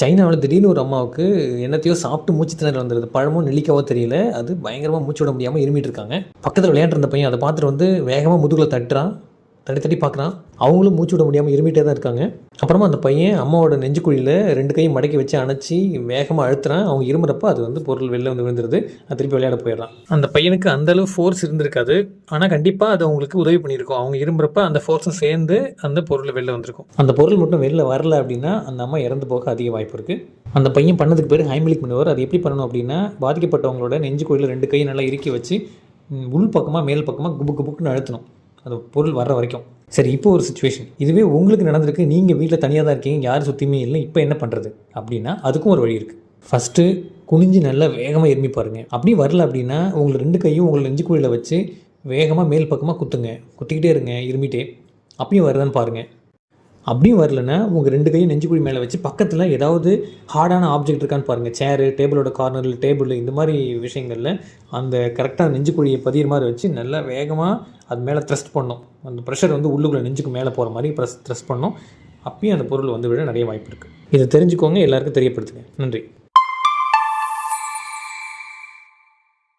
சைனாவில் திடீர்னு ஒரு அம்மாவுக்கு என்னத்தையோ சாப்பிட்டு மூச்சு திணறல் வந்துடுது பழமோ நெல்லிக்காவோ தெரியல. அது பயங்கரமாக மூச்சு விட முடியாமல் இருமிட்டு இருக்காங்க. பக்கத்தில் விளையாண்டுருந்த பையன் அதை பார்த்துட்டு வந்து வேகமாக முதுகில் தட்டுறான். தட்டி தட்டி பார்க்குறான் அவங்களும் மூச்சு விட முடியாமல் இருமிட்டே தான் இருக்காங்க. அப்புறமா அந்த பையன் அம்மாவோட நெஞ்சுக்குழியில் ரெண்டு கையும் மடக்கி வச்சு அணைச்சி வேகமாக அழுத்துறான். அவங்க இருமுறப்போ அது வந்து பொருள் வெளில வந்து விழுந்துருது. அது திருப்பி விளையாட போயிடறான். அந்த பையனுக்கு அந்த அளவு ஃபோர்ஸ் இருந்திருக்காது. ஆனால் கண்டிப்பாக அது அவங்களுக்கு உதவி பண்ணியிருக்கும். அவங்க இருமுறப்ப அந்த ஃபோர்ஸும் சேர்ந்து அந்த பொருள் வெளில வந்திருக்கும். அந்த பொருள் மட்டும் வெளில வரல அப்படின்னா அந்த அம்மா இறந்து போக அதிக வாய்ப்பு இருக்குது அந்த பையன் பண்ணதுக்கு பேர் ஹைமிலிக் பண்ணுவார். அது எப்படி பண்ணணும் அப்படின்னா பாதிக்கப்பட்டவங்களோட நெஞ்சுக்குழியில் ரெண்டு கையை நல்லா இறுக்கி வச்சு உள் பக்கமாக மேல் பக்கமாக குபு குபுக்குன்னு அழுத்தணும். அந்த பொருள் வர்ற வரைக்கும். சரி இப்போ ஒரு சுச்சுவேஷன் இதுவே உங்களுக்கு நடந்திருக்கு நீங்கள் வீட்டில் தனியாக தான் இருக்கீங்க யாரும் சுற்றியுமே இல்லை இப்போ என்ன பண்ணுறது அப்படின்னா அதுக்கும் ஒரு வழி இருக்குது ஃபஸ்ட்டு குனிஞ்சு நல்லா வேகமாக எருமி பாருங்கள் அப்படி வரல அப்படின்னா உங்களை ரெண்டு கையும் உங்களை நெஞ்சுக்குழியில் வச்சு வேகமாக மேல் பக்கமாக குத்துங்க. குத்திக்கிட்டே இருங்க இருமிட்டே அப்பயும் வருதான்னு பாருங்கள் அப்படியும் வரலன்னா உங்கள் ரெண்டு கையும் நெஞ்சுக்குழி மேலே வச்சு பக்கத்தில் ஏதாவது ஹார்டான ஆப்ஜெக்ட் இருக்கான்னு பாருங்கள் சேரு டேபிளோட கார்னரில் டேபிள் இந்த மாதிரி விஷயங்களில் அந்த கரெக்டாக நெஞ்சுக்குழியை பதிகிற மாதிரி வச்சு நல்லா வேகமாக அது மேலே த்ரெஸ்ட் பண்ணும். அந்த ப்ரெஷர் வந்து உள்ளுக்குள்ளே நெஞ்சுக்கு மேலே போகிற மாதிரி ப்ரெஸ் த்ரெஸ்ட் பண்ணணும் அப்பயும் அந்த பொருள் வந்து விட நிறைய வாய்ப்பு இருக்குது இதை தெரிஞ்சுக்கோங்க எல்லாருக்கும் தெரியப்படுத்துங்க. நன்றி.